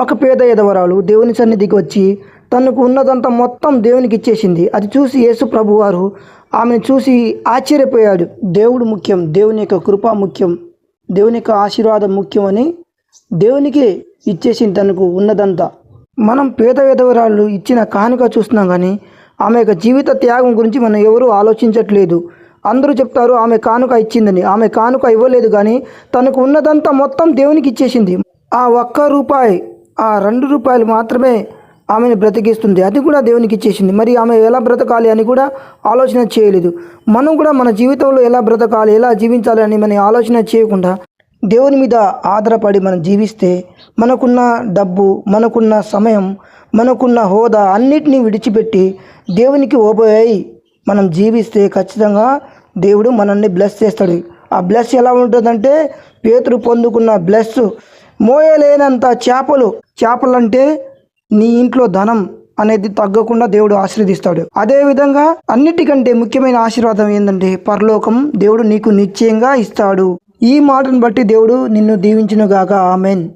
ఒక పేద యదవరాలు దేవుని సన్నిధికి వచ్చి తనకు ఉన్నదంతా మొత్తం దేవునికి ఇచ్చేసింది. అది చూసి యేసు ప్రభువారు ఆమెను చూసి ఆశ్చర్యపోయాడు. దేవుడు ముఖ్యం దేవుని యొక్క కృప ముఖ్యం దేవుని యొక్క ఆశీర్వాదం ముఖ్యమని దేవునికి ఇచ్చేసింది తనకు ఉన్నదంతా. మనం పేద విధవరాళ్ళు ఇచ్చిన కానుక చూస్తున్నాం కానీ ఆమె యొక్క జీవిత త్యాగం గురించి మనం ఎవరూ ఆలోచించట్లేదు. అందరూ చెప్తారు ఆమె కానుక ఇచ్చిందని. ఆమె కానుక ఇవ్వలేదు కానీ తనకు ఉన్నదంతా మొత్తం దేవునికి ఇచ్చేసింది. ఆ ఒక్క రూపాయి ఆ రెండు రూపాయలు మాత్రమే ఆమెను బ్రతికిస్తుంది. అది కూడా దేవునికి ఇచ్చేసింది. మరి ఆమె ఎలా బ్రతకాలి అని కూడా ఆలోచన చేయలేదు. మనం కూడా మన జీవితంలో ఎలా బ్రతకాలి ఎలా జీవించాలి అని మన ఆలోచన చేయకుండా దేవుని మీద ఆధారపడి మనం జీవిస్తే మనకున్న డబ్బు మనకున్న సమయం మనకున్న హోదా అన్నిటినీ విడిచిపెట్టి దేవునికి ఓపోయాయి మనం జీవిస్తే ఖచ్చితంగా దేవుడు మనల్ని బ్లెస్ చేస్తాడు. ఆ బ్లెస్ ఎలా ఉంటుందంటే పేతురు పొందుకున్న బ్లెస్ మోయలేనంత చేపలు చేపలంటే నీ ఇంట్లో ధనం అనేది తగ్గకుండా దేవుడు ఆశీర్వదిస్తాడు. అదేవిధంగా అన్నిటికంటే ముఖ్యమైన ఆశీర్వాదం ఏంటంటే పరలోకం దేవుడు నీకు నిశ్చయంగా ఇస్తాడు. ఈ మాటను బట్టి దేవుడు నిన్ను దీవించునుగాక. ఆమెన్.